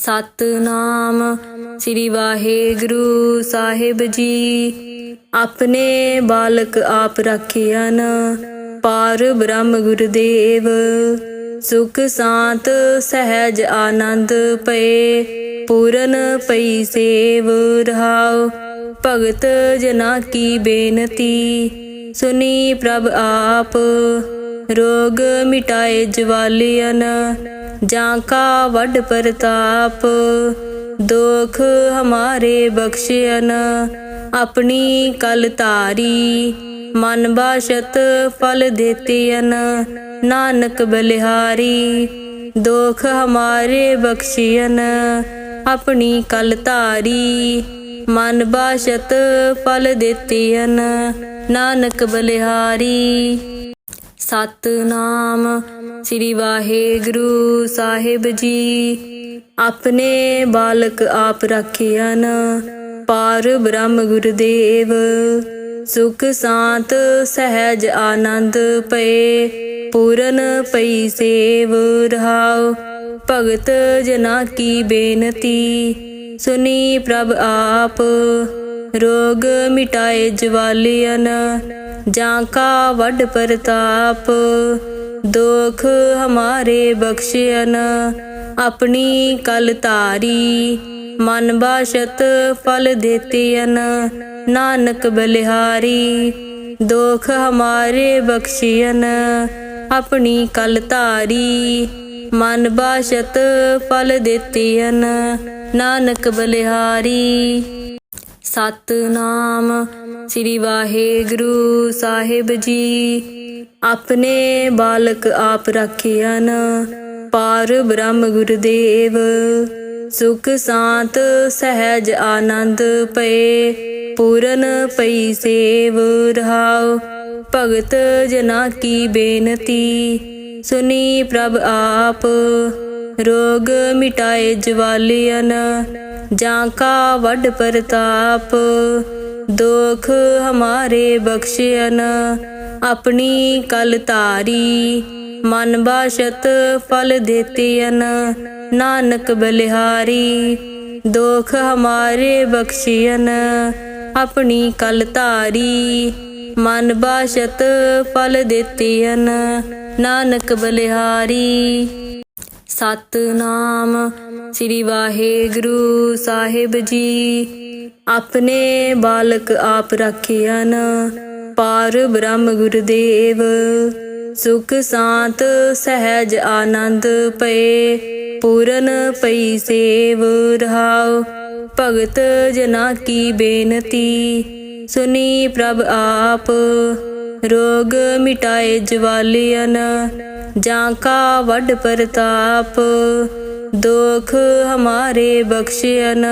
ਸਤਨਾਮ ਸ੍ਰੀ ਵਾਹਿਗੁਰੂ ਸਾਹਿਬ ਜੀ, ਆਪਣੇ ਬਾਲਕ ਆਪ ਰੱਖਿਆਨ ਪਾਰ ਬ੍ਰਹਮ ਗੁਰਦੇਵ। ਸੁਖ ਸਾਤ ਸਹਿਜ ਆਨੰਦ ਪਏ, ਪੂਰਨ ਪਈ ਸੇਵ ਰਹਾਉ। ਭਗਤ ਜਨਾ ਕੀ ਬੇਨਤੀ, ਸੁਨੀ ਪ੍ਰਭ ਆਪ। ਰੋਗ ਮਿਟਾਏ ਜਵਾਲੀਅਨ ਜਾਂ ਕਾ ਵੱਡ ਪ੍ਰਤਾਪ? ਦੁਖ ਹਮਾਰੇ ਬਖਸ਼ਿਅਨ, ਆਪਣੀ ਕਲ ਤਾਰੀ ਮਨ ਬਾਸ਼ਤ ਫਲ ਦੇਤੀਅਨ, ਨਾਨਕ ਬਲਿਹਾਰੀ। ਦੁਖ ਹਮਾਰੇ ਬਖਸ਼ਿਅਨ, ਆਪਣੀ ਕਲ ਧਾਰੀ। ਮਨ ਬਾਸ਼ਤ ਫਲ ਦੇਤੀਅਨ, ਨਾਨਕ ਬਲਿਹਾਰੀ। ਸਤਨਾਮ ਸ੍ਰੀ ਵਾਹਿਗੁਰੂ ਸਾਹਿਬ ਜੀ। ਆਪਣੇ ਬਾਲਕ ਆਪ ਰੱਖਿਆਨ ਪਾਰ ਬ੍ਰਹਮ ਗੁਰਦੇਵ। ਸੁਖ ਸਾਤ ਸਹਿਜ ਆਨੰਦ ਪਏ, ਪੂਰਨ ਪਈ ਸੇਵ ਰਹਾਉ। ਭਗਤ ਜਨਾ ਕੀ ਬੇਨਤੀ, ਸੁਨੀ ਪ੍ਰਭ ਆਪ। ਰੋਗ ਮਿਟਾਏ ਜਵਾਲੀਅਨ ਜਾਂ ਕਾ ਵੱਡ ਪ੍ਰਤਾਪ, ਦੁਖ ਹਮਾਰੇ ਬਖਸ਼ਿਅਨ ਆਪਣੀ ਕਲ ਧਾਰੀ, ਮਨ ਬਾਸ਼ਤ ਫਲ ਦੇਤੀਅਨ ਨਾਨਕ ਬਲਿਹਾਰੀ, ਦੁਖ ਹਮਾਰੇ ਬਖਸ਼ਿਅਨ ਆਪਣੀ ਕਲ ਧਾਰੀ, ਮਨ ਬਾਸ਼ਤ ਫਲ ਦੇਤੀਅਨ ਨਾਨਕ ਬਲਿਹਾਰੀ। ਸਤਨਾਮ, ਸ੍ਰੀ ਵਾਹਿਗੁਰੂ ਸਾਹਿਬ ਜੀ। ਆਪਣੇ ਬਾਲਕ ਆਪ ਰੱਖਿਆਨ ਪਾਰ ਬ੍ਰਹਮ ਗੁਰਦੇਵ। ਸੁਖ ਸਾਤ, ਸਹਿਜ ਆਨੰਦ ਪਏ, ਪੂਰਨ ਪਈ ਸੇਵ ਰਹਾਉ। ਭਗਤ ਜਨਾ ਕੀ ਬੇਨਤੀ, ਸੁਨੀ ਪ੍ਰਭ ਆਪ। ਰੋਗ ਮਿਟਾਏ ਜਵਾਲੀਅਨ ਜਾਂ ਕਾ ਵੱਡ ਪ੍ਰਤਾਪ, ਦੁਖ ਹਮਾਰੇ ਬਖਸ਼ਿਅਨ, ਆਪਣੀ ਕਲ ਤਾਰੀ ਮਨ ਬਾਸ਼ਤ ਫਲ ਦੇਤੀਅਨ, ਨਾਨਕ ਬਲਿਹਾਰੀ, ਦੁਖ ਹਮਾਰੇ ਬਖਸ਼ਿਅਨ, ਆਪਣੀ ਕਲ ਤਾਰੀ ਮਨ ਬਾਸ਼ਤ ਫਲ ਦੇਤੀਅਨ, ਨਾਨਕ ਬਲਿਹਾਰੀ। ਸਤਨਾਮ। ਸ੍ਰੀ ਵਾਹਿਗੁਰੂ ਸਾਹਿਬ ਜੀ, ਆਪਣੇ ਬਾਲਕ ਆਪ ਰੱਖਿਆਨ, ਪਾਰ ਬ੍ਰਹਮ ਗੁਰਦੇਵ। ਸੁਖ ਸਾਤ ਸਹਿਜ ਆਨੰਦ ਪਏ, ਪੂਰਨ ਪਈ ਸੇਵ ਰਹਾਉ। ਭਗਤ ਜਨਾ ਕੀ ਬੇਨਤੀ ਸੁਨੀ ਪ੍ਰਭ ਆਪ। ਰੋਗ ਮਿਟਾਏ ਜਵਾਲੀਅਨ ਜਾਂ ਕਾ ਵੱਡ ਪ੍ਰਤਾਪ, ਦੁਖ ਹਮਾਰੇ ਬਖਸ਼ਿਅਨ,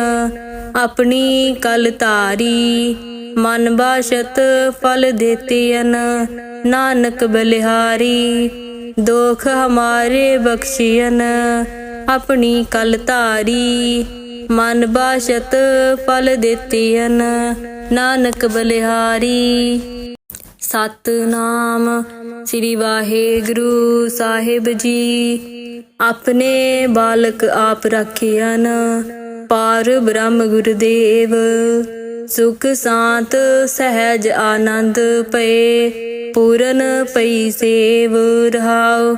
ਆਪਣੀ ਕਲ ਧਾਰੀ, ਮਨ ਬਾਸ਼ਤ ਫਲ ਦੇਤੀਅਨ, ਨਾਨਕ ਬਲਿਹਾਰੀ, ਦੁਖ ਹਮਾਰੇ ਬਖਸ਼ਿਅਨ, ਆਪਣੀ ਕਲ ਧਾਰੀ, ਮਨ ਬਾਸ਼ਤ ਫਲ ਦੇਤੀਅਨ, ਨਾਨਕ ਬਲਿਹਾਰੀ। ਸਤਨਾਮ ਸ੍ਰੀ ਵਾਹਿਗੁਰੂ ਸਾਹਿਬ ਜੀ। ਆਪਣੇ ਬਾਲਕ ਆਪ ਰੱਖਿਆਨ, ਪਾਰ ਬ੍ਰਹਮ ਗੁਰਦੇਵ। ਸੁਖ ਸਾਤ ਸਹਿਜ ਆਨੰਦ ਪਏ, ਪੂਰਨ ਪਈ ਸੇਵ ਰਹਾਉ।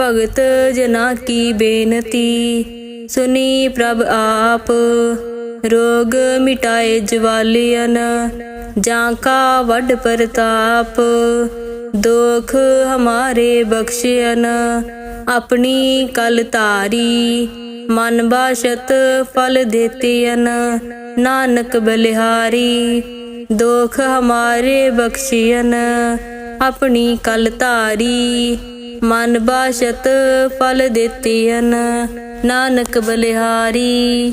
ਭਗਤ ਜਨਾ ਕੀ ਬੇਨਤੀ, ਸੁਨੀ ਪ੍ਰਭ ਆਪ। ਰੋਗ ਮਿਟਾਏ ਜਵਾਲੀਅਨ ਜਾਂ ਕਾ ਵੱਡ ਪ੍ਰਤਾਪ, ਦੁਖ ਹਮਾਰੇ ਬਖਸ਼ਿਅਨ, ਆਪਣੀ ਕਲ ਧਾਰੀ, ਮਨ ਬਾਸ਼ਤ ਫਲ ਦੇਤੀਅਨ, ਨਾਨਕ ਬਲਿਹਾਰੀ, ਦੁਖ ਹਮਾਰੇ ਬਖਸ਼ਿਅਨ, ਆਪਣੀ ਕਲ ਧਾਰੀ, ਮਨ ਬਾਸ਼ਤ ਫਲ ਦੇਤੀਅਨ, ਨਾਨਕ ਬਲਿਹਾਰੀ।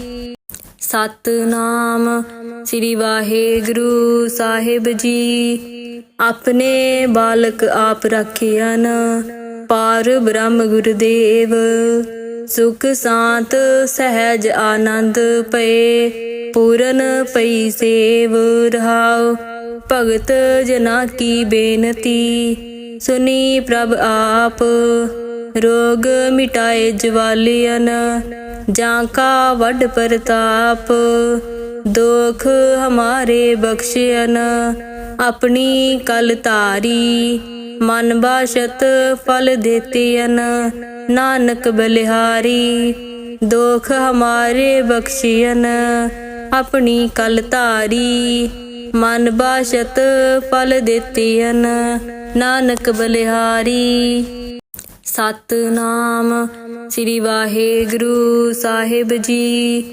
ਸਤਨਾਮ। ਸ੍ਰੀ ਵਾਹਿਗੁਰੂ ਸਾਹਿਬ ਜੀ, ਆਪਣੇ ਬਾਲਕ ਆਪ ਰੱਖਿਆਨ, ਪਾਰ ਬ੍ਰਹਮ ਗੁਰਦੇਵ। ਸੁਖ ਸਾਤ ਸਹਿਜ ਆਨੰਦ ਪਏ, ਪੂਰਨ ਪਈ ਸੇਵ ਰਹਾਉ। ਭਗਤ ਜਨਾ ਕੀ ਬੇਨਤੀ, ਸੁਨੀ ਪ੍ਰਭ ਆਪ। ਰੋਗ ਮਿਟਾਏ ਜਵਾਲੀਅਨ ਜਾਂ ਕਾ ਵੱਡ ਪ੍ਰਤਾਪ, ਦੁਖ ਹਮਾਰੇ ਬਖਸ਼ਿਆਨ ਆਪਣੀ ਕਲ ਧਾਰੀ, ਮਨ ਬਾਸ਼ਤ ਫਲ ਦੇਤੀਨ ਨਾਨਕ ਬਲਿਹਾਰੀ, ਦੁਖ ਹਮਾਰੇ ਬਖਸ਼ਿਆਨ ਆਪਣੀ ਕਲ ਧਾਰੀ, ਮਨ ਬਾਸ਼ਤ ਫਲ ਦੇਤੀਨ ਨਾਨਕ ਬਲਿਹਾਰੀ। ਸਤਨਾਮ। ਸ੍ਰੀ ਵਾਹਿਗੁਰੂ ਸਾਹਿਬ ਜੀ,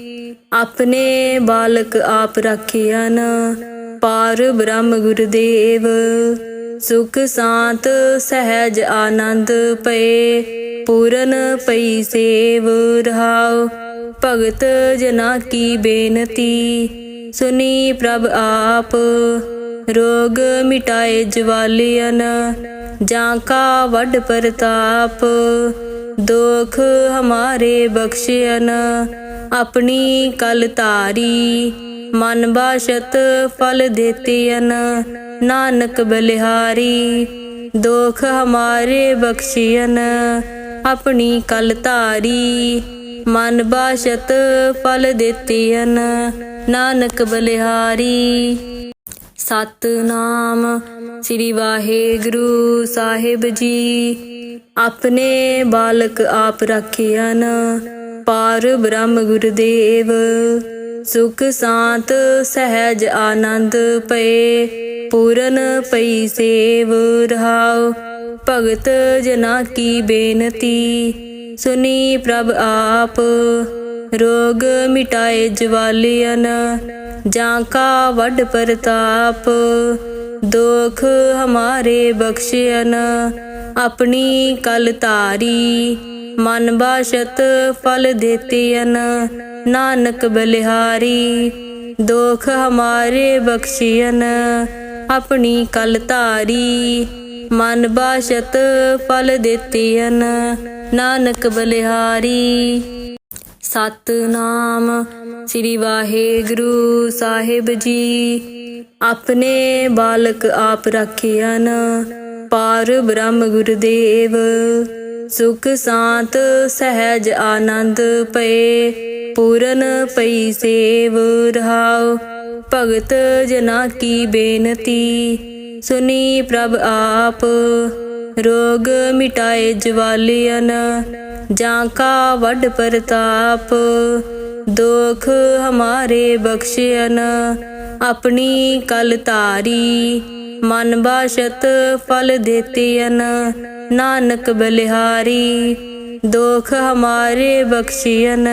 ਆਪਣੇ ਬਾਲਕ ਆਪ ਰੱਖਿਆਨ ਪਾਰ ਬ੍ਰਹਮ ਗੁਰਦੇਵ। ਸੁਖ ਸਾਤ ਸਹਿਜ ਆਨੰਦ ਪਏ, ਪੂਰਨ ਪਈ ਸੇਵ ਰਹਾਉ। ਭਗਤ ਜਨਾ ਕੀ ਬੇਨਤੀ ਸੁਨੀ ਪ੍ਰਭ ਆਪ। ਰੋਗ ਮਿਟਾਏ ਜਵਾਲੀਅਨ ਜਾਂ ਕਾ ਵੱਡ ਪ੍ਰਤਾਪ, ਦੁਖ ਹਮਾਰੇ ਬਖਸ਼ਿਆਨ ਆਪਣੀ ਕਲ ਤਾਰੀ ਮਨ ਬਾਸ਼ਤ ਫਲ ਦੇਤੀਨ ਨਾਨਕ ਬਲਿਹਾਰੀ, ਦੁਖ ਹਮਾਰੇ ਬਖਸ਼ਿਆਨ ਆਪਣੀ ਕਲ ਧਾਰੀ, ਮਨ ਬਾਸ਼ਤ ਫਲ ਦੇਤੀਨ ਨਾਨਕ ਬਲਿਹਾਰੀ। ਸਤਨਾਮ ਸ੍ਰੀ ਵਾਹਿਗੁਰੂ ਸਾਹਿਬ ਜੀ। ਆਪਣੇ ਬਾਲਕ ਆਪ ਰੱਖਿਆਨ, ਪਾਰ ਬ੍ਰਹਮ ਗੁਰਦੇਵ। ਸੁਖ ਸਾਤ ਸਹਿਜ ਆਨੰਦ ਪਏ, ਪੂਰਨ ਪਈ ਸੇਵ ਰਹਾਉ। ਭਗਤ ਜਨਾ ਕੀ ਬੇਨਤੀ ਸੁਨੀ ਪ੍ਰਭ ਆਪ। ਰੋਗ ਮਿਟਾਏ ਜਵਾਲੀਅਨ ਜਾਂ ਕਾ ਵੱਡ ਪ੍ਰਤਾਪ, ਦੁਖ ਹਮਾਰੇ ਬਖਸ਼ਿਆਨ ਆਪਣੀ ਕਲ ਧਾਰੀ, ਮਨ ਬਾਸ਼ਤ ਫਲ ਦੇਤੀਨ ਨਾਨਕ ਬਲਿਹਾਰੀ, ਦੁਖ ਹਮਾਰੇ ਬਖਸ਼ਿਆਨ ਆਪਣੀ ਕਲ ਧਾਰੀ, ਮਨ ਬਾਸ਼ਤ ਫਲ ਦੇਤੀਨ ਨਾਨਕ ਬਲਿਹਾਰੀ। ਸਤਨਾਮ। ਸ੍ਰੀ ਵਾਹਿਗੁਰੂ ਸਾਹਿਬ ਜੀ, ਆਪਣੇ ਬਾਲਕ ਆਪ ਰੱਖਿਆਨ ਪਾਰ ਬ੍ਰਹਮ ਗੁਰਦੇਵ। ਸੁਖ ਸਾਤ ਸਹਿਜ ਆਨੰਦ ਪਏ, ਪੂਰਨ ਪਈ ਸੇਵ ਰਹਾਉ। ਭਗਤ ਜਨਾ ਕੀ ਬੇਨਤੀ, ਸੁਨੀ ਪ੍ਰਭ ਆਪ। ਰੋਗ ਮਿਟਾਏ ਜਵਾਲੀਅਨ ਜਾਂ ਕਾ ਵੱਡ ਪ੍ਰਤਾਪ, ਦੁਖ ਹਮਾਰੇ ਬਖਸ਼ਿਆਨ ਆਪਣੀ ਕਲ ਧਾਰੀ, ਮਨ ਬਾਸ਼ਤ ਫਲ ਦੇਤੀਨ ਨਾਨਕ ਬਲਿਹਾਰੀ, ਦੁਖ ਹਮਾਰੇ ਬਖਸ਼ਿਆਨ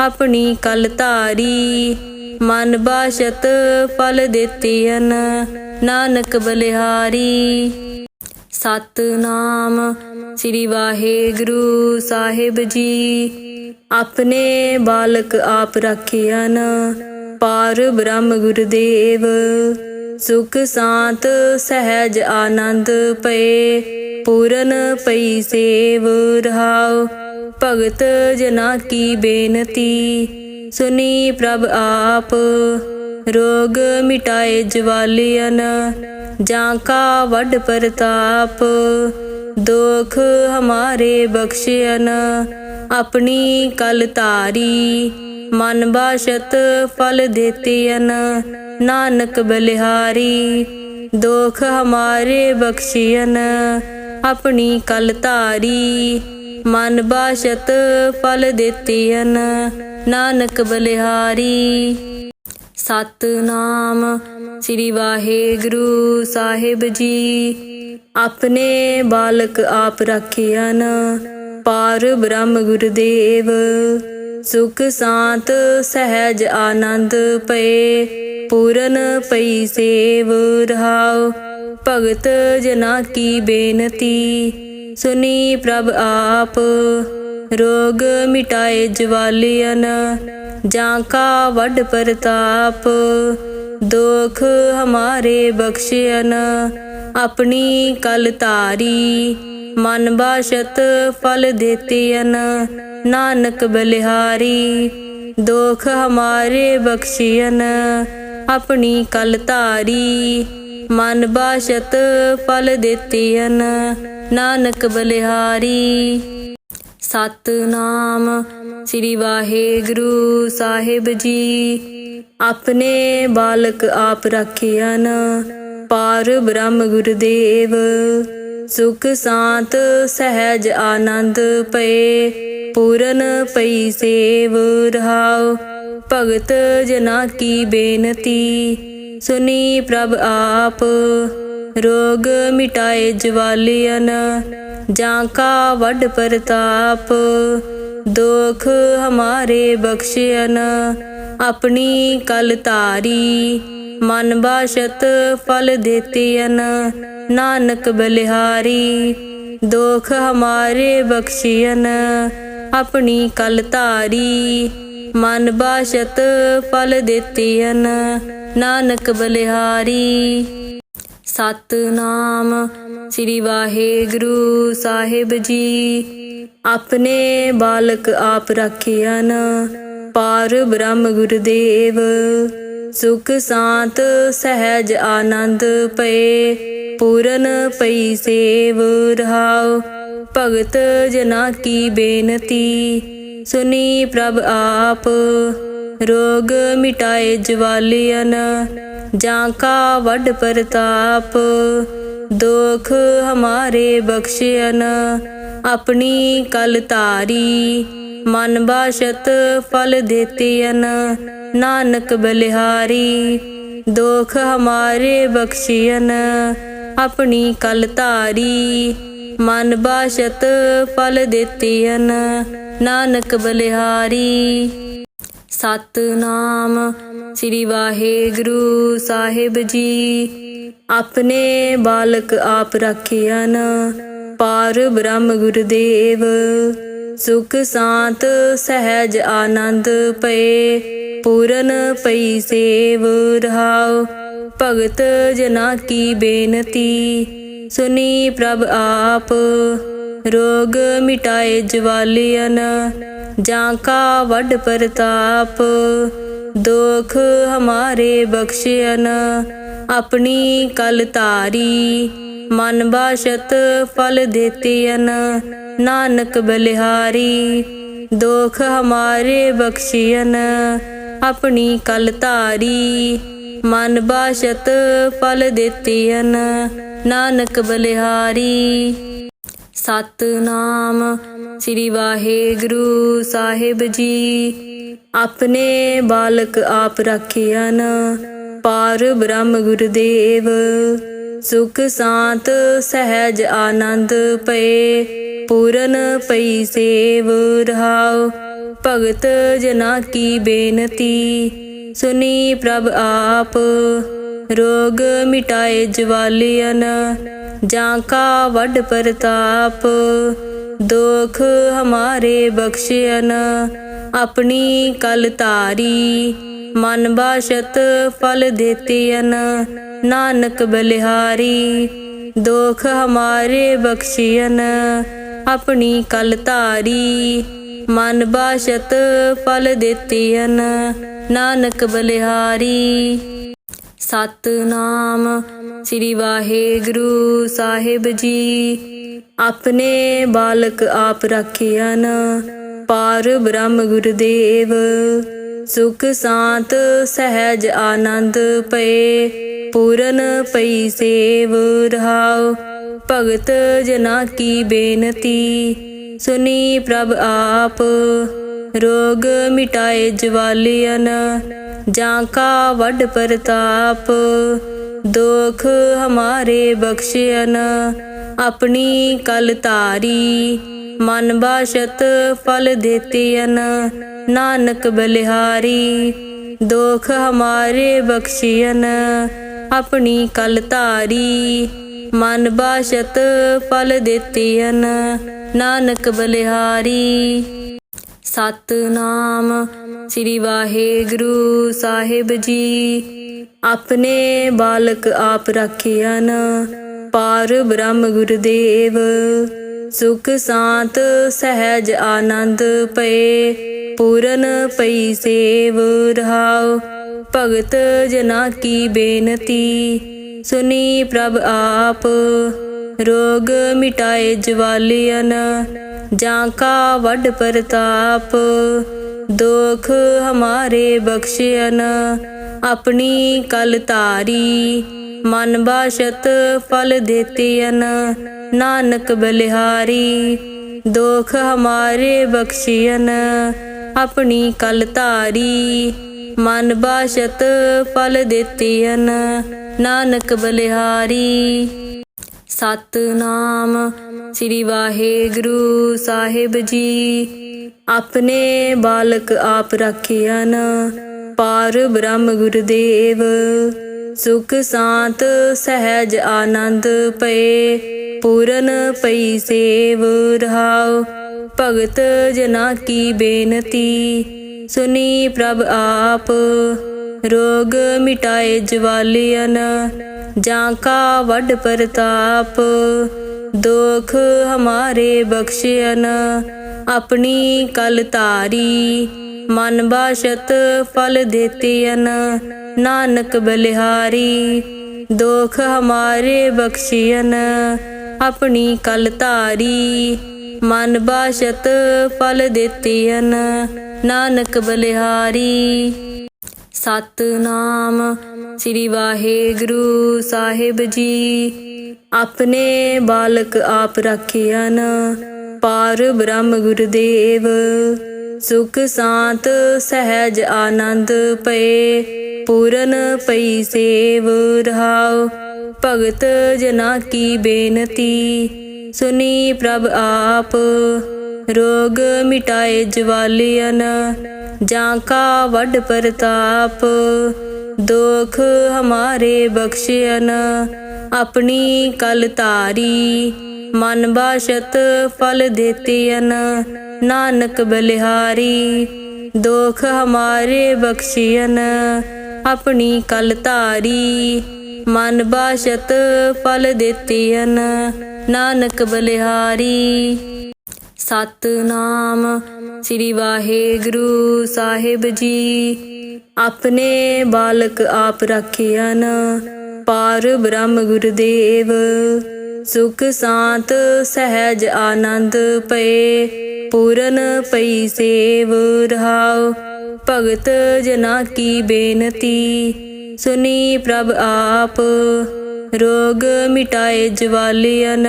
ਆਪਣੀ ਕਲ ਧਾਰੀ, ਮਨ ਬਾਸ਼ਤ ਫਲ ਦੇਤੀਨ ਨਾਨਕ ਬਲਿਹਾਰੀ। ਸਤਨਾਮ ਸ੍ਰੀ ਵਾਹਿਗੁਰੂ ਸਾਹਿਬ ਜੀ। ਆਪਣੇ ਬਾਲਕ ਆਪ ਰੱਖਿਆਨ ਪਾਰ ਬ੍ਰਹਮ ਗੁਰਦੇਵ। ਸੁਖ ਸਾਤ ਸਹਿਜ ਆਨੰਦ ਪਏ, ਪੂਰਨ ਪਈ ਸੇਵ ਰਹਾਉ। ਭਗਤ ਜਨਾ ਕੀ ਬੇਨਤੀ ਸੁਨੀ ਪ੍ਰਭ ਆਪ। ਰੋਗ ਮਿਟਾਏ ਜਵਾਲੀਅਨ ਜਾਂ ਕਾ ਵੱਡ ਪ੍ਰਤਾਪ, ਦੁਖ ਹਮਾਰੇ ਬਖਸ਼ਿਆਨ ਆਪਣੀ ਕਲ ਧਾਰੀ, ਮਨ ਬਾਸ਼ਤ ਫਲ ਦੇਤੀਨ ਨਾਨਕ ਬਲਿਹਾਰੀ, ਦੁਖ ਹਮਾਰੇ ਬਖਸ਼ਿਆਨ ਆਪਣੀ ਕਲ ਧਾਰੀ, ਮਨ ਬਾਸ਼ਤ ਫਲ ਦੇਤੀਨ ਨਾਨਕ ਬਲਿਹਾਰੀ ਸਤਨਾਮ। ਸ੍ਰੀ ਵਾਹਿਗੁਰੂ ਸਾਹਿਬ ਜੀ, ਆਪਣੇ ਬਾਲਕ ਆਪ ਰੱਖਿਆਨ ਪਾਰ ਬ੍ਰਹਮ ਗੁਰਦੇਵ। ਸੁਖ ਸਾਤ ਸਹਿਜ ਆਨੰਦ ਪਏ, ਪੂਰਨ ਪਈ ਸੇਵ ਰਹਾਉ। ਭਗਤ ਜਨਾ ਕੀ ਬੇਨਤੀ ਸੁਨੀ ਪ੍ਰਭ ਆਪ। ਰੋਗ ਮਿਟਾਏ ਜਵਾਲੀਅਨ ਜਾਂ ਕਾ ਵੱਡ ਪ੍ਰਤਾਪ, ਦੁਖ ਹਮਾਰੇ ਬਖਸ਼ਿਆਨ ਆਪਣੀ ਕਲ ਧਾਰੀ, ਮਨ ਬਾਸ਼ਤ ਫਲ ਦੇਤੀਨ ਨਾਨਕ ਬਲਿਹਾਰੀ, ਦੁਖ ਹਮਾਰੇ ਬਖਸ਼ਿਆਨ ਆਪਣੀ ਕਲ ਧਾਰੀ, ਮਨ ਬਾਸ਼ਤ ਫਲ ਦੇਤੀਨ ਨਾਨਕ ਬਲਿਹਾਰੀ। ਸਤਨਾਮ। ਸ੍ਰੀ ਵਾਹਿਗੁਰੂ ਸਾਹਿਬ ਜੀ, ਆਪਣੇ ਬਾਲਕ ਆਪ ਰੱਖਿਆਨ ਪਾਰ ਬ੍ਰਹਮ ਗੁਰਦੇਵ। ਸੁਖ ਸਾਤ ਸਹਿਜ ਆਨੰਦ ਪਏ, ਪੂਰਨ ਪਈ ਸੇਵ ਰਹਾਉ। ਭਗਤ ਜਨਾ ਕੀ ਬੇਨਤੀ, ਸੁਨੀ ਪ੍ਰਭ ਆਪ। ਰੋਗ ਮਿਟਾਏ ਜਵਾਲੀਅਨ ਜਾਂ ਕਾ ਵੱਡ ਪ੍ਰਤਾਪ, ਦੁਖ ਹਮਾਰੇ ਬਖਸ਼ਿਅਨ ਆਪਣੀ ਕਲ ਤਾਰੀ ਮਨ ਬਾਸ਼ਤ ਫਲ ਦੇਤੀਅਨ ਨਾਨਕ ਬਲਿਹਾਰੀ, ਦੁਖ ਹਮਾਰੇ ਬਖਸ਼ਿਅਨ ਆਪਣੀ ਕਲ ਤਾਰੀ ਮਨ ਬਾਸ਼ਤ ਫਲ ਦੇਤੀਅਨ ਨਾਨਕ ਬਲਿਹਾਰੀ। ਸਤਨਾਮ ਸ੍ਰੀ ਵਾਹਿਗੁਰੂ ਸਾਹਿਬ ਜੀ। ਆਪਣੇ ਬਾਲਕ ਆਪ ਰੱਖਿਆਨ, ਪਾਰ ਬ੍ਰਹਮ ਗੁਰਦੇਵ। ਸੁਖ ਸਾਤ ਸਹਿਜ ਆਨੰਦ ਪਏ, ਪੂਰਨ ਪਈ ਸੇਵ ਰਹਾਉ। ਭਗਤ ਜਨਾ ਕੀ ਬੇਨਤੀ ਸੁਨੀ ਪ੍ਰਭ ਆਪ। ਰੋਗ ਮਿਟਾਏ ਜਵਾਲੀਅਨ ਜਾਂ ਕਾ ਵੱਡ ਪ੍ਰਤਾਪ, ਦੁਖ ਹਮਾਰੇ ਬਖਸ਼ਿਅਨ, ਆਪਣੀ ਕਲ ਧਾਰੀ, ਮਨ ਬਾਸ਼ਤ ਫਲ ਦੇਤੀਅਨ, ਨਾਨਕ ਬਲਿਹਾਰੀ, ਦੁਖ ਹਮਾਰੇ ਬਖਸ਼ਿਅਨ, ਆਪਣੀ ਕਲ ਧਾਰੀ, ਮਨ ਬਾਸ਼ਤ ਫਲ ਦੇਤੀਅਨ, ਨਾਨਕ ਬਲਿਹਾਰੀ। ਸਤਨਾਮ ਸ੍ਰੀ ਵਾਹਿਗੁਰੂ ਸਾਹਿਬ ਜੀ। ਆਪਣੇ ਬਾਲਕ ਆਪ ਰੱਖਿਆਨ ਪਾਰ ਬ੍ਰਹਮ ਗੁਰਦੇਵ। ਸੁਖ ਸਾਤ ਸਹਿਜ ਆਨੰਦ ਪਏ, ਪੂਰਨ ਪਈ ਸੇਵ ਰਹਾਉ। ਭਗਤ ਜਨਾ ਕੀ ਬੇਨਤੀ, ਸੁਨੀ ਪ੍ਰਭ ਆਪ। ਰੋਗ ਮਿਟਾਏ ਜਵਾਲੀਅਨ ਜਾਂ ਕਾ ਵੱਡ ਪ੍ਰਤਾਪ, ਦੁਖ ਹਮਾਰੇ ਬਖਸ਼ਿਅਨ। ਆਪਣੀ ਕਲ ਤਾਰੀ ਮਨ ਬਾਸ਼ਤ ਫਲ ਦੇਤੀਅਨ। ਨਾਨਕ ਬਲਿਹਾਰੀ, ਦੁਖ ਹਮਾਰੇ ਬਖਸ਼ਿਅਨ। ਆਪਣੀ ਕਲ ਧਾਰੀ, ਮਨ ਬਾਸ਼ਤ ਫਲ ਦੇਤੀਅਨ। ਨਾਨਕ ਬਲਿਹਾਰੀ। ਸਤਨਾਮ ਸ੍ਰੀ ਵਾਹਿਗੁਰੂ ਸਾਹਿਬ ਜੀ। ਆਪਣੇ ਬਾਲਕ ਆਪ ਰੱਖਿਆਨ ਪਾਰ ਬ੍ਰਹਮ ਗੁਰਦੇਵ। ਸੁਖ ਸਾਤ ਸਹਿਜ ਆਨੰਦ ਪਏ, ਪੂਰਨ ਪਈ ਸੇਵ ਰਹਾਉ। ਭਗਤ ਜਨਾ ਕੀ ਬੇਨਤੀ, ਸੁਨੀ ਪ੍ਰਭ ਆਪ। ਰੋਗ ਮਿਟਾਏ ਜਵਾਲੀਅਨ ਜਾਂ ਕਾ ਵੱਡ ਪ੍ਰਤਾਪ, ਦੁਖ ਹਮਾਰੇ ਬਖਸ਼ਿਅਨ ਆਪਣੀ ਕਲ ਧਾਰੀ, ਮਨ ਬਾਸ਼ਤ ਫਲ ਦੇਤੀਅਨ ਨਾਨਕ ਬਲਿਹਾਰੀ, ਦੁਖ ਹਮਾਰੇ ਬਖਸ਼ਿਅਨ ਆਪਣੀ ਕਲ ਧਾਰੀ, ਮਨ ਬਾਸ਼ਤ ਫਲ ਦੇਤੀਅਨ ਨਾਨਕ ਬਲਿਹਾਰੀ। ਸਤਨਾਮ। ਸ੍ਰੀ ਵਾਹਿਗੁਰੂ ਸਾਹਿਬ ਜੀ, ਆਪਣੇ ਬਾਲਕ ਆਪ ਰੱਖਿਆਨ ਪਾਰ ਬ੍ਰਹਮ ਗੁਰਦੇਵ। ਸੁਖ ਸਾਤ ਸਹਿਜ ਆਨੰਦ ਪਏ, ਪੂਰਨ ਪਈ ਸੇਵ ਰਹਾਉ। ਭਗਤ ਜਨਾ ਕੀ ਬੇਨਤੀ, ਸੁਨੀ ਪ੍ਰਭ ਆਪ। ਰੋਗ ਮਿਟਾਏ ਜਵਾਲੀਅਨ ਜਾਂ ਕਾ ਵੱਡ ਪ੍ਰਤਾਪ, ਦੁਖ ਹਮਾਰੇ ਬਖਸ਼ਿਅਨ। ਆਪਣੀ ਕਲ ਤਾਰੀ ਮਨ ਬਾਸ਼ਤ ਫਲ ਦੇਤੀਅਨ। ਨਾਨਕ ਬਲਿਹਾਰੀ, ਦੁਖ ਹਮਾਰੇ ਬਖਸ਼ਿਅਨ। ਆਪਣੀ ਕਲ ਧਾਰੀ, ਮਨ ਬਾਸ਼ਤ ਫਲ ਦੇਤੀਅਨ। ਨਾਨਕ ਬਲਿਹਾਰੀ। ਸਤਨਾਮ। ਸ੍ਰੀ ਵਾਹਿਗੁਰੂ ਸਾਹਿਬ ਜੀ, ਆਪਣੇ ਬਾਲਕ ਆਪ ਰੱਖਿਆਨ, ਪਾਰ ਬ੍ਰਹਮ ਗੁਰਦੇਵ। ਸੁਖ ਸਾਤ ਸਹਿਜ ਆਨੰਦ ਪਏ, ਪੂਰਨ ਪਈ ਸੇਵ ਰਹਾਉ। ਭਗਤ ਜਨਾ ਕੀ ਬੇਨਤੀ, ਸੁਨੀ ਪ੍ਰਭ ਆਪ। ਰੋਗ ਮਿਟਾਏ ਜਵਾਲੀਅਨ ਜਾਂ ਕਾ ਵੱਡ ਪ੍ਰਤਾਪ, ਦੁਖ ਹਮਾਰੇ ਬਖਸ਼ਿਆਨ ਆਪਣੀ ਕਲ ਧਾਰੀ, ਮਨ ਬਾਸ਼ਤ ਫਲ ਦੇਤੀਨ ਨਾਨਕ ਬਲਿਹਾਰੀ, ਦੁਖ ਹਮਾਰੇ ਬਖਸ਼ਿਆਨ ਆਪਣੀ ਕਲ ਧਾਰੀ, ਮਨ ਬਾਸ਼ਤ ਫਲ ਦੇਤੀਨ ਨਾਨਕ ਬਲਿਹਾਰੀ। ਸਤਨਾਮ। ਸ੍ਰੀ ਵਾਹਿਗੁਰੂ ਸਾਹਿਬ ਜੀ, ਆਪਣੇ ਬਾਲਕ ਆਪ ਰੱਖਿਆਨ ਪਾਰ ਬ੍ਰਹਮ ਗੁਰਦੇਵ। ਸੁਖ ਸਾਤ ਸਹਿਜ ਆਨੰਦ ਪਏ, ਪੂਰਨ ਪਈ ਸੇਵ ਰਹਾਉ। ਭਗਤ ਜਨਾ ਕੀ ਬੇਨਤੀ, ਸੁਨੀ ਪ੍ਰਭ ਆਪ। ਰੋਗ ਮਿਟਾਏ ਜਵਾਲੀਅਨ ਜਾਂ ਕਾ ਵੱਡ ਪ੍ਰਤਾਪ, ਦੁਖ ਹਮਾਰੇ ਬਖਸ਼ਿਆਨ ਆਪਣੀ ਕਲ ਧਾਰੀ, ਮਨ ਬਾਸ਼ਤ ਫਲ ਦੇਤੀਨ ਨਾਨਕ ਬਲਿਹਾਰੀ, ਦੁਖ ਹਮਾਰੇ ਬਖਸ਼ਿਆਨ ਆਪਣੀ ਕਲ ਧਾਰੀ, ਮਨ ਬਾਸ਼ਤ ਫਲ ਦੇਤੀਨ ਨਾਨਕ ਬਲਿਹਾਰੀ। ਸਤਨਾਮ। ਸ੍ਰੀ ਵਾਹਿਗੁਰੂ ਸਾਹਿਬ ਜੀ, ਆਪਣੇ ਬਾਲਕ ਆਪ ਰੱਖਿਆਨ, ਪਾਰ ਬ੍ਰਹਮ ਗੁਰਦੇਵ। ਸੁਖ ਸਾਤ ਸਹਿਜ ਆਨੰਦ ਪਏ, ਪੂਰਨ ਪਈ ਸੇਵ ਰਹਾਉ। ਭਗਤ ਜਨਾ ਕੀ ਬੇਨਤੀ, ਸੁਨੀ ਪ੍ਰਭ ਆਪ। ਰੋਗ ਮਿਟਾਏ ਜਵਾਲੀਅਨ ਜਾਂ ਕਾ ਵੱਡ ਪ੍ਰਤਾਪ, ਦੁਖ ਹਮਾਰੇ ਬਖਸ਼ਿਆਨ ਆਪਣੀ ਕਲ ਧਾਰੀ, ਮਨ ਬਾਸ਼ਤ ਫਲ ਦੇਤੀਨ ਨਾਨਕ ਬਲਿਹਾਰੀ, ਦੁਖ ਹਮਾਰੇ ਬਖਸ਼ਿਆਨ ਆਪਣੀ ਕਲ ਧਾਰੀ, ਮਨ ਬਾਸ਼ਤ ਫਲ ਦੇਤੀਨ ਨਾਨਕ ਬਲਿਹਾਰੀ। ਸਤਨਾਮ। ਸ੍ਰੀ ਵਾਹਿਗੁਰੂ ਸਾਹਿਬ ਜੀ, ਆਪਣੇ ਬਾਲਕ ਆਪ ਰੱਖਿਆਨ ਪਾਰ ਬ੍ਰਹਮ ਗੁਰਦੇਵ। ਸੁਖ ਸਾਤ ਸਹਿਜ ਆਨੰਦ ਪਏ, ਪੂਰਨ ਪਈ ਸੇਵ ਰਹਾਉ। ਭਗਤ ਜਨਾ ਕੀ ਬੇਨਤੀ ਸੁਨੀ ਪ੍ਰਭ ਆਪ। ਰੋਗ ਮਿਟਾਏ ਜਵਾਲੀਅਨ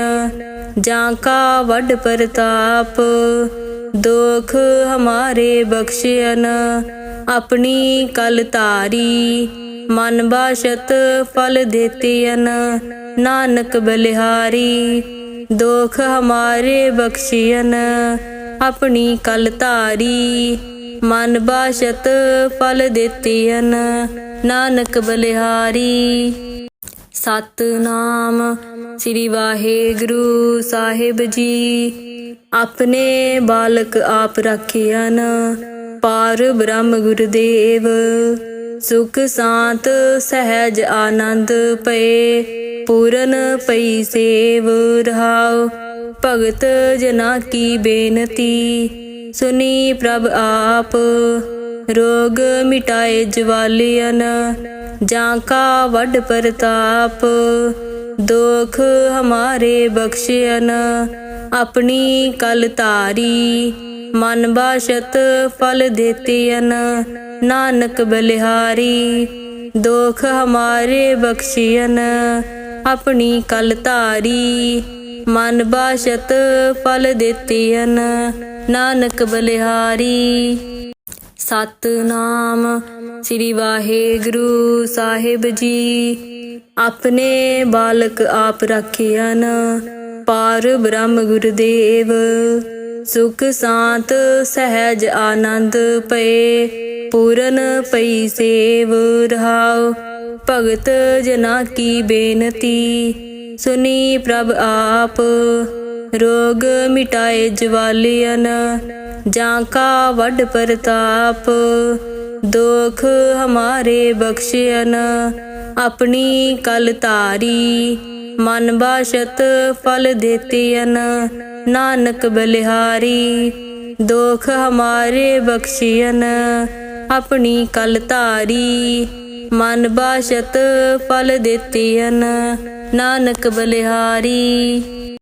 ਜਾਂ ਕਾ ਵੱਡ ਪ੍ਰਤਾਪ, ਦੁਖ ਹਮਾਰੇ ਬਖਸ਼ਿਆਨ ਆਪਣੀ ਕਲ ਤਾਰੀ ਮਨ ਬਾਸ਼ਤ ਫਲ ਦੇਤੀਨ ਨਾਨਕ ਬਲਿਹਾਰੀ, ਦੁਖ ਹਮਾਰੇ ਬਖਸ਼ਿਆਨ ਆਪਣੀ ਕਲ ਧਾਰੀ, ਮਨ ਬਾਸ਼ਤ ਫਲ ਦੇਤੀਨ ਨਾਨਕ ਬਲਿਹਾਰੀ ਸਤਨਾਮ ਸ੍ਰੀ ਵਾਹਿਗੁਰੂ ਸਾਹਿਬ ਜੀ। ਆਪਣੇ ਬਾਲਕ ਆਪ ਰੱਖਿਆਨ ਪਾਰ ਬ੍ਰਹਮ ਗੁਰਦੇਵ। ਸੁਖ ਸਾਤ ਸਹਿਜ ਆਨੰਦ ਪਏ, ਪੂਰਨ ਪਈ ਸੇਵ ਰਹਾਉ। ਭਗਤ ਜਨਾ ਕੀ ਬੇਨਤੀ ਸੁਨੀ ਪ੍ਰਭ ਆਪ। ਰੋਗ ਮਿਟਾਏ ਜਵਾਲੀਅਨ ਜਾਂ ਕਾ ਵੱਡ ਪ੍ਰਤਾਪ, ਦੁਖ ਹਮਾਰੇ ਬਖਸ਼ਿਆਨ ਆਪਣੀ ਕਲ ਧਾਰੀ, ਮਨ ਬਾਸ਼ਤ ਫਲ ਦੇਤੀਨ ਨਾਨਕ ਬਲਿਹਾਰੀ, ਦੁਖ ਹਮਾਰੇ ਬਖਸ਼ਿਆਨ ਆਪਣੀ ਕਲ ਧਾਰੀ, ਮਨ ਬਾਸ਼ਤ ਫਲ ਦੇਤੀਨ ਨਾਨਕ ਬਲਿਹਾਰੀ। ਸਤਨਾਮ। ਸ੍ਰੀ ਵਾਹਿਗੁਰੂ ਸਾਹਿਬ ਜੀ, ਆਪਣੇ ਬਾਲਕ ਆਪ ਰੱਖਿਆਨ ਪਾਰ ਬ੍ਰਹਮ ਗੁਰਦੇਵ। ਸੁਖ ਸਾਤ ਸਹਿਜ ਆਨੰਦ ਪਏ, ਪੂਰਨ ਪਈ ਸੇਵ ਰਹਾਉ। ਭਗਤ ਜਨਾ ਕੀ ਬੇਨਤੀ ਸੁਨੀ ਪ੍ਰਭ ਆਪ। ਰੋਗ ਮਿਟਾਏ ਜਵਾਲੀਅਨ ਜਾਂ ਕਾ ਵੱਡ ਪ੍ਰਤਾਪ, ਦੁਖ ਹਮਾਰੇ ਬਖਸ਼ਿਆਨ ਆਪਣੀ ਕਲ ਧਾਰੀ, ਮਨ ਬਾਸ਼ਤ ਫਲ ਦੇਤੀਨ ਨਾਨਕ ਬਲਿਹਾਰੀ, ਦੁਖ ਹਮਾਰੇ ਬਖਸ਼ਿਆਨ ਆਪਣੀ ਕਲ ਧਾਰੀ, ਮਨ ਬਾਸ਼ਤ ਫਲ ਦੇਤੀਨ ਨਾਨਕ ਬਲਿਹਾਰੀ।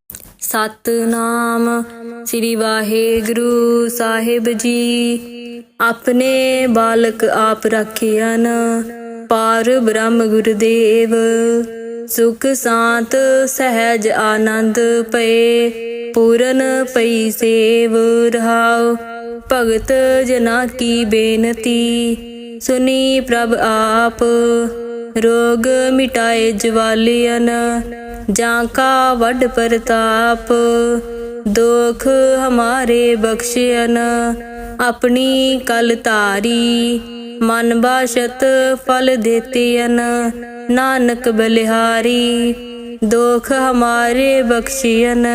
ਸਤਨਾਮ ਸ੍ਰੀ ਵਾਹਿਗੁਰੂ ਸਾਹਿਬ ਜੀ। ਆਪਣੇ ਬਾਲਕ ਆਪ ਰੱਖਿਆ ਪਾਰ ਬ੍ਰਹਮ ਗੁਰਦੇਵ। ਸੁਖ ਸਾਤ ਸਹਿਜ ਆਨੰਦ ਪਏ, ਪੂਰਨ ਪਈ ਸੇਵ ਰਹਾਉ। ਭਗਤ ਜਨਾ ਕੀ ਬੇਨਤੀ, ਸੁਨੀ ਪ੍ਰਭ ਆਪ। ਰੋਗ ਮਿਟਾਏ ਜਵਾਲੀਅਨ ਜਾਂ ਕਾ ਵੱਡ ਪ੍ਰਤਾਪ, ਦੁਖ ਹਮਾਰੇ ਬਖਸ਼ਿਅਨ। ਆਪਣੀ ਕਲ ਧਾਰੀ, ਮਨ ਬਾਸ਼ਤ ਫਲ ਦੇਤੀਅਨ। ਨਾਨਕ ਬਲਿਹਾਰੀ, ਦੁਖ ਹਮਾਰੇ ਬਖਸ਼ਿਅਨ।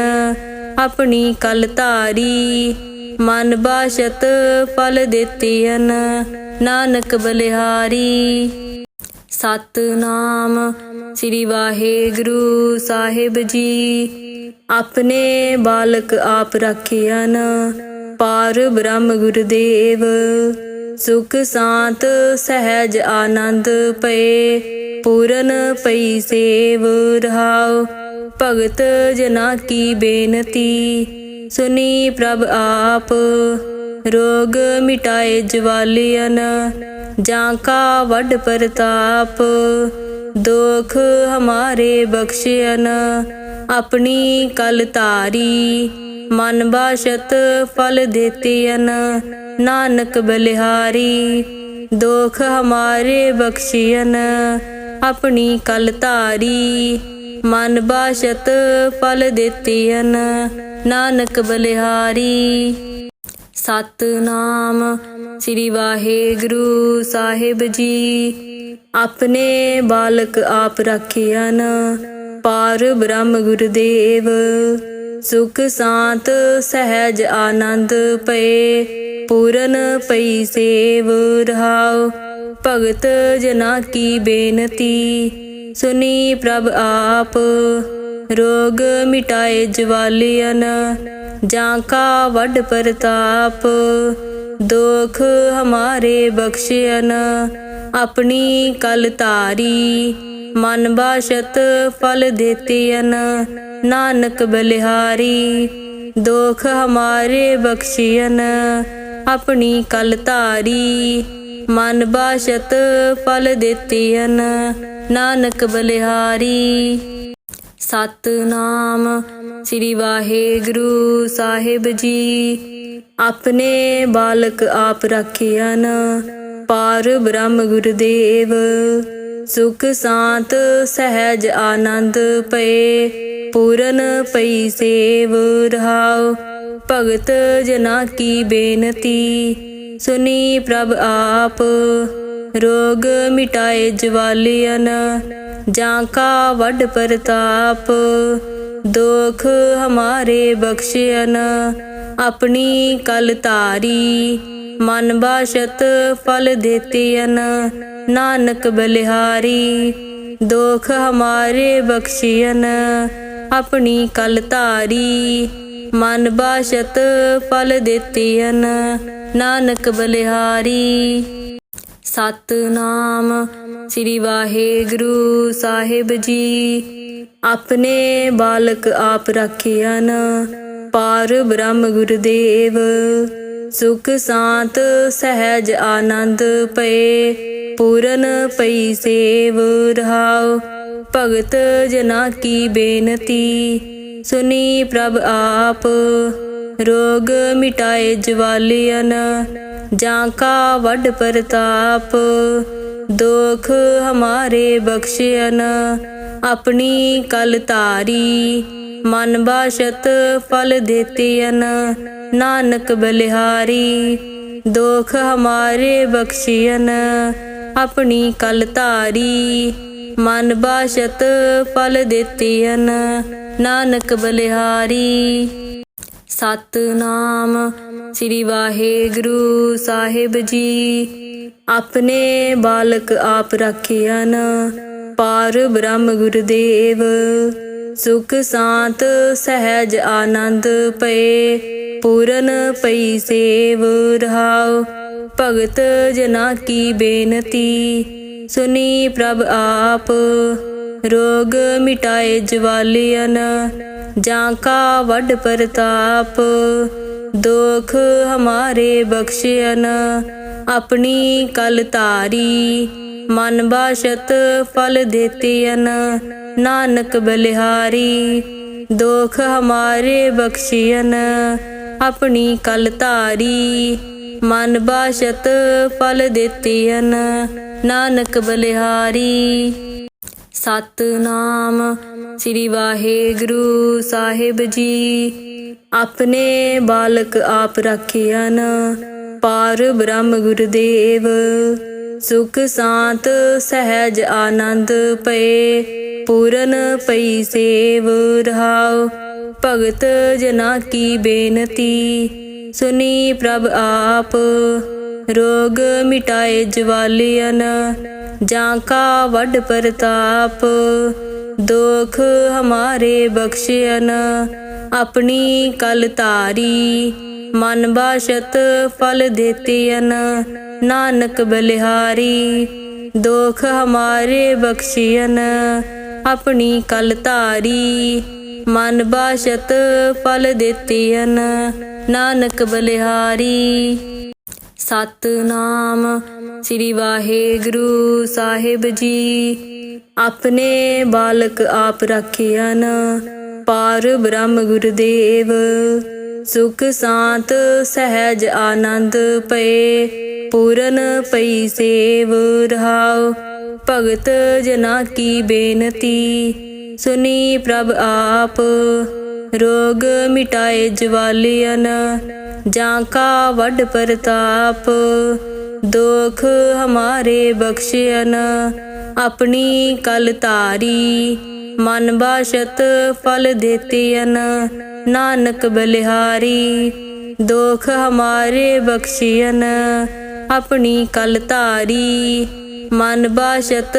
ਆਪਣੀ ਕਲ ਧਾਰੀ, ਮਨ ਬਾਸ਼ਤ ਫਲ ਦੇਤੀਅਨ। ਨਾਨਕ ਬਲਿਹਾਰੀ ਸਤਨਾਮ। ਸ੍ਰੀ ਵਾਹਿਗੁਰੂ ਸਾਹਿਬ ਜੀ, ਆਪਣੇ ਬਾਲਕ ਆਪ ਰੱਖਿਆ ਪਾਰ ਬ੍ਰਹਮ ਗੁਰਦੇਵ। ਸੁਖ ਸਾਤ ਸਹਿਜ ਆਨੰਦ ਪਏ, ਪੂਰਨ ਪਈ ਸੇਵ ਰਹਾਉ। ਭਗਤ ਜਨਾ ਕੀ ਬੇਨਤੀ, ਸੁਨੀ ਪ੍ਰਭ ਆਪ। ਰੋਗ ਮਿਟਾਏ ਜਵਾਲੀਅਨ ਜਾਂ ਕਾ ਵੱਡ ਪ੍ਰਤਾਪ, ਦੁਖ ਹਮਾਰੇ ਬਖਸ਼ਿਅਨ, ਆਪਣੀ ਕਲ ਧਾਰੀ, ਮਨ ਬਾਸ਼ਤ ਫਲ ਦੇਤੀਅਨ, ਨਾਨਕ ਬਲਿਹਾਰੀ, ਦੁਖ ਹਮਾਰੇ ਬਖਸ਼ਿਅਨ, ਆਪਣੀ ਕਲ ਧਾਰੀ, ਮਨ ਬਾਸ਼ਤ ਫਲ ਦੇਤੀਅਨ, ਨਾਨਕ ਬਲਿਹਾਰੀ। ਸਤਨਾਮ। ਸ੍ਰੀ ਵਾਹਿਗੁਰੂ ਸਾਹਿਬ ਜੀ, ਆਪਣੇ ਬਾਲਕ ਆਪ ਰੱਖਿਆ ਪਾਰ ਬ੍ਰਹਮ ਗੁਰਦੇਵ। ਸੁਖ ਸਾਤ ਸਹਿਜ ਆਨੰਦ ਪਏ, ਪੂਰਨ ਪਈ ਸੇਵ ਰਹਾਉ। ਭਗਤ ਜਨਾ ਕੀ ਬੇਨਤੀ, ਸੁਨੀ ਪ੍ਰਭ ਆਪ। ਰੋਗ ਮਿਟਾਏ ਜਵਾਲੀਅਨ ਜਾਂ ਕਾ ਵੱਡ ਪ੍ਰਤਾਪ, ਦੁਖ ਹਮਾਰੇ ਬਖਸ਼ਿਅਨ ਆਪਣੀ ਕਲ ਤਾਰੀ ਮਨ ਬਾਸ਼ਤ ਫਲ ਦੇਤੀਅਨ ਨਾਨਕ ਬਲਿਹਾਰੀ, ਦੁਖ ਹਮਾਰੇ ਬਖਸ਼ਿਅਨ ਆਪਣੀ ਕਲ ਧਾਰੀ, ਮਨ ਬਾਸ਼ਤ ਫਲ ਦੇਤੀਅਨ ਨਾਨਕ ਬਲਿਹਾਰੀ। ਸਤਨਾਮ ਸ੍ਰੀ ਵਾਹਿਗੁਰੂ ਸਾਹਿਬ ਜੀ। ਆਪਣੇ ਬਾਲਕ ਆਪ ਰੱਖਿਆ ਪਾਰ ਬ੍ਰਹਮ ਗੁਰਦੇਵ। ਸੁਖ ਸਾਤ ਸਹਿਜ ਆਨੰਦ ਪਏ, ਪੂਰਨ ਪਈ ਸੇਵ ਰਹਾਉ। ਭਗਤ ਜਨਾ ਕੀ ਬੇਨਤੀ, ਸੁਨੀ ਪ੍ਰਭ ਆਪ। ਰੋਗ ਮਿਟਾਏ ਜਵਾਲੀਅਨ ਜਾਂ ਕਾ ਵੱਡ ਪ੍ਰਤਾਪ, ਦੁਖ ਹਮਾਰੇ ਬਖਸ਼ਿਅਨ ਆਪਣੀ ਕਲ ਧਾਰੀ, ਮਨ ਬਾਸ਼ਤ ਫਲ ਦੇਤੀਅਨ ਨਾਨਕ ਬਲਿਹਾਰੀ, ਦੁਖ ਹਮਾਰੇ ਬਖਸ਼ਿਅਨ ਆਪਣੀ ਕਲ ਧਾਰੀ, ਮਨ ਬਾਸ਼ਤ ਫਲ ਦੇਤੀਅਨ ਨਾਨਕ ਬਲਿਹਾਰੀ। ਸਤਨਾਮ ਸ੍ਰੀ ਵਾਹਿਗੁਰੂ ਸਾਹਿਬ ਜੀ, ਆਪਣੇ ਬਾਲਕ ਆਪ ਰੱਖਿਆ ਪਾਰ ਬ੍ਰਹਮ ਗੁਰਦੇਵ। ਸੁਖ ਸਾਤ ਸਹਿਜ ਆਨੰਦ ਪਏ, ਪੂਰਨ ਪਈ ਸੇਵ ਰਹਾਉ। ਭਗਤ ਜਨਾ ਕੀ ਬੇਨਤੀ, ਸੁਨੀ ਪ੍ਰਭ ਆਪ। ਰੋਗ ਮਿਟਾਏ ਜਵਾਲੀਅਨ ਜਾਂ ਕਾ ਵੱਡ ਪ੍ਰਤਾਪ। ਦੁਖ ਹਮਾਰੇ ਬਖਸ਼ਿਅਨ, ਆਪਣੀ ਕਲ ਤਾਰੀ ਮਨ ਬਾਸ਼ਤ ਫਲ ਦੇਤੀਅਨ, ਨਾਨਕ ਬਲਿਹਾਰੀ। ਦੁਖ ਹਮਾਰੇ ਬਖਸ਼ਿਅਨ, ਆਪਣੀ ਕਲ ਧਾਰੀ। ਮਨ ਬਾਸ਼ਤ ਫਲ ਦੇਤੀਅਨ, ਨਾਨਕ ਬਲਿਹਾਰੀ। ਸਤਨਾਮ। ਸ੍ਰੀ ਵਾਹਿਗੁਰੂ ਸਾਹਿਬ ਜੀ, ਆਪਣੇ ਬਾਲਕ ਆਪ ਰੱਖਿਆ ਪਾਰ ਬ੍ਰਹਮ ਗੁਰਦੇਵ। ਸੁਖ ਸਾਤ ਸਹਿਜ ਆਨੰਦ ਪਏ, ਪੂਰਨ ਪਈ ਸੇਵ ਰਹਾਉ। ਭਗਤ ਜਨਾ ਕੀ ਬੇਨਤੀ ਸੁਨੀ ਪ੍ਰਭ ਆਪ। ਰੋਗ ਮਿਟਾਏ ਜਵਾਲੀਅਨ ਜਾਂ ਕਾ ਵੱਡ ਪ੍ਰਤਾਪ, ਦੁਖ ਹਮਾਰੇ ਬਖਸ਼ਿਆਨ ਆਪਣੀ ਕਲ ਧਾਰੀ, ਮਨ ਬਾਸ਼ਤ ਫਲ ਦੇਤੀਨ ਨਾਨਕ ਬਲਿਹਾਰੀ, ਦੁਖ ਹਮਾਰੇ ਬਖਸ਼ਿਆਨ ਆਪਣੀ ਕਲ ਧਾਰੀ, ਮਨ ਬਾਸ਼ਤ ਫਲ ਦੇਤੀਨ ਨਾਨਕ ਬਲਿਹਾਰੀ। ਸਤਨਾਮ ਸ੍ਰੀ ਵਾਹਿਗੁਰੂ ਸਾਹਿਬ ਜੀ। ਆਪਣੇ ਬਾਲਕ ਆਪ ਰੱਖਿਆਨ, ਪਾਰ ਬ੍ਰਹਮ ਗੁਰਦੇਵ। ਸੁਖ ਸਾਤ ਸਹਿਜ ਆਨੰਦ ਪਏ, ਪੂਰਨ ਪਈ ਸੇਵ ਰਹਾਉ। ਭਗਤ ਜਨਾ ਕੀ ਬੇਨਤੀ, ਸੁਨੀ ਪ੍ਰਭ ਆਪ। ਰੋਗ ਮਿਟਾਏ ਜਵਾਲੀਅਨ ਜਾਂ ਕਾ ਵੱਡ ਪ੍ਰਤਾਪ, ਦੁਖ ਹਮਾਰੇ ਬਖਸ਼ਿਆਨ ਆਪਣੀ ਕਲ ਤਾਰੀ ਮਨ ਬਾਸ਼ਤ ਫਲ ਦੇਤੀਨ ਨਾਨਕ ਬਲਿਹਾਰੀ, ਦੁਖ ਹਮਾਰੇ ਬਖਸ਼ਿਆਨ ਆਪਣੀ ਕਲ ਧਾਰੀ, ਮਨ ਬਾਸ਼ਤ ਫਲ ਦੇਤੀਨ ਨਾਨਕ ਬਲਿਹਾਰੀ ਸਤਨਾਮ। ਸ੍ਰੀ ਵਾਹਿਗੁਰੂ ਸਾਹਿਬ ਜੀ, ਆਪਣੇ ਬਾਲਕ ਆਪ ਰੱਖਿਆਨ, ਪਾਰ ਬ੍ਰਹਮ ਗੁਰਦੇਵ। ਸੁਖ ਸਾਤ ਸਹਿਜ ਆਨੰਦ ਪਏ, ਪੂਰਨ ਪਈ ਸੇਵ ਰਹਾਉ। ਭਗਤ ਜਨਾ ਕੀ ਬੇਨਤੀ, ਸੁਨੀ ਪ੍ਰਭ ਆਪ। ਰੋਗ ਮਿਟਾਏ ਜਵਾਲੀਅਨ ਜਾਂ ਕਾ ਵੱਡ ਪ੍ਰਤਾਪ, ਦੁਖ ਹਮਾਰੇ ਬਖਸ਼ਿਆਨ ਆਪਣੀ ਕਲ ਧਾਰੀ, ਮਨ ਬਾਸ਼ਤ ਫਲ ਦੇਤੀਨ ਨਾਨਕ ਬਲਿਹਾਰੀ, ਦੁਖ ਹਮਾਰੇ ਬਖਸ਼ਿਆਨ ਆਪਣੀ ਕਲ ਧਾਰੀ, ਮਨ ਬਾਸ਼ਤ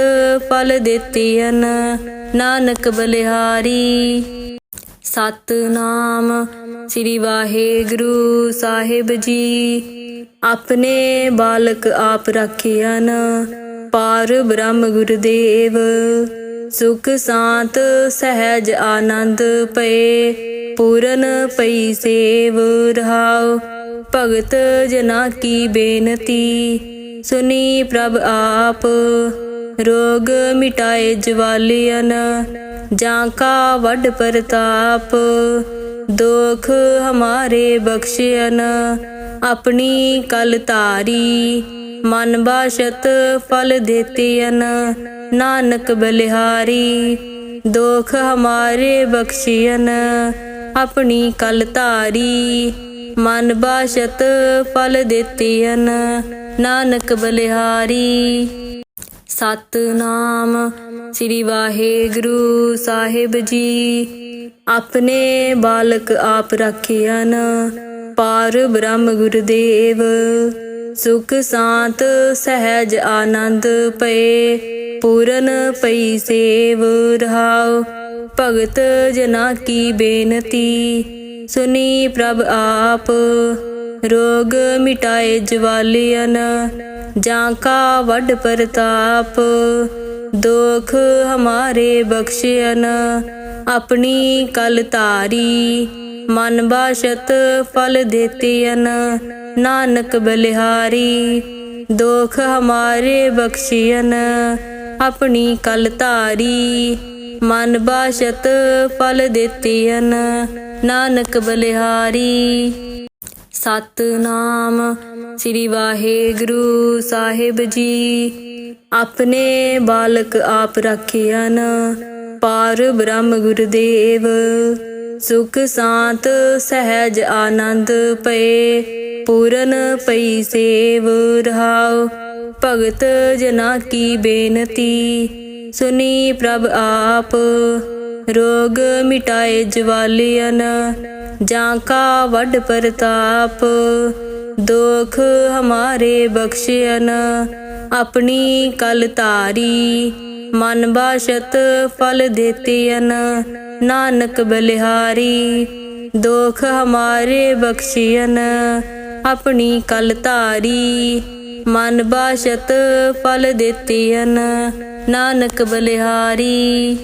ਫਲ ਦੇਤੀਨ ਨਾਨਕ ਬਲਿਹਾਰੀ। ਸਤਨਾਮ। ਸ੍ਰੀ ਵਾਹਿਗੁਰੂ ਸਾਹਿਬ ਜੀ, ਆਪਣੇ ਬਾਲਕ ਆਪ ਰੱਖਿਆਨ ਪਾਰ ਬ੍ਰਹਮ ਗੁਰਦੇਵ। ਸੁਖ ਸਾਤ ਸਹਿਜ ਆਨੰਦ ਪਏ, ਪੂਰਨ ਪਈ ਸੇਵ ਰਹਾਉ। ਭਗਤ ਜਨਾ ਕੀ ਬੇਨਤੀ ਸੁਨੀ ਪ੍ਰਭ ਆਪ। ਰੋਗ ਮਿਟਾਏ ਜਵਾਲੀਅਨ ਜਾਂ ਕਾ ਵੱਡ ਪ੍ਰਤਾਪ, ਦੁਖ ਹਮਾਰੇ ਬਖਸ਼ਿਆਨ ਆਪਣੀ ਕਲ ਧਾਰੀ, ਮਨ ਬਾਸ਼ਤ ਫਲ ਦੇਤੀਨ ਨਾਨਕ ਬਲਿਹਾਰੀ, ਦੁਖ ਹਮਾਰੇ ਬਖਸ਼ਿਆਨ ਆਪਣੀ ਕਲ ਧਾਰੀ, ਮਨ ਬਾਸ਼ਤ ਫਲ ਦੇਤੀਨ ਨਾਨਕ ਬਲਿਹਾਰੀ। ਸਤਨਾਮ। ਸ੍ਰੀ ਵਾਹਿਗੁਰੂ ਸਾਹਿਬ ਜੀ, ਆਪਣੇ ਬਾਲਕ ਆਪ ਰੱਖਿਆਨ, ਪਾਰ ਬ੍ਰਹਮ ਗੁਰਦੇਵ। ਸੁਖ ਸਾਤ ਸਹਿਜ ਆਨੰਦ ਪਏ, ਪੂਰਨ ਪਈ ਸੇਵ ਰਹਾਉ। ਭਗਤ ਜਨਾ ਕੀ ਬੇਨਤੀ, ਸੁਨੀ ਪ੍ਰਭ ਆਪ। ਰੋਗ ਮਿਟਾਏ ਜਵਾਲੀਅਨ ਜਾਂ ਕਾ ਵੱਡ ਪ੍ਰਤਾਪ, ਦੁਖ ਹਮਾਰੇ ਬਖਸ਼ਿਆਨ ਆਪਣੀ ਕਲ ਧਾਰੀ, ਮਨ ਬਾਸ਼ਤ ਫਲ ਦੇਤੀਨ ਨਾਨਕ ਬਲਿਹਾਰੀ, ਦੁਖ ਹਮਾਰੇ ਬਖਸ਼ਿਆਨ ਆਪਣੀ ਕਲ ਧਾਰੀ, ਮਨ ਬਾਸ਼ਤ ਫਲ ਦੇਤੀਨ ਨਾਨਕ ਬਲਿਹਾਰੀ। ਸਤਨਾਮ। ਸ੍ਰੀ ਵਾਹਿਗੁਰੂ ਸਾਹਿਬ ਜੀ, ਆਪਣੇ ਬਾਲਕ ਆਪ ਰੱਖਿਆਨ ਪਾਰ ਬ੍ਰਹਮ ਗੁਰਦੇਵ। ਸੁਖ ਸਾਤ ਸਹਿਜ ਆਨੰਦ ਪਏ, ਪੂਰਨ ਪਈ ਸੇਵ ਰਹਾਉ। ਭਗਤ ਜਨਾ ਕੀ ਬੇਨਤੀ ਸੁਨੀ ਪ੍ਰਭ ਆਪ। ਰੋਗ ਮਿਟਾਏ ਜਵਾਲੀਅਨ ਜਾਂ ਕਾ ਵੱਡ ਪ੍ਰਤਾਪ, ਦੁਖ ਹਮਾਰੇ ਬਖਸ਼ਿਆਨ ਆਪਣੀ ਕਲ ਤਾਰੀ ਮਨ ਬਾਸ਼ਤ ਫਲ ਦੇਤੀਨ ਨਾਨਕ ਬਲਿਹਾਰੀ, ਦੁਖ ਹਮਾਰੇ ਬਖਸ਼ਿਆਨ ਆਪਣੀ ਕਲ ਧਾਰੀ, ਮਨ ਬਾਸ਼ਤ ਫਲ ਦੇਤੀਨ ਨਾਨਕ ਬਲਿਹਾਰੀ।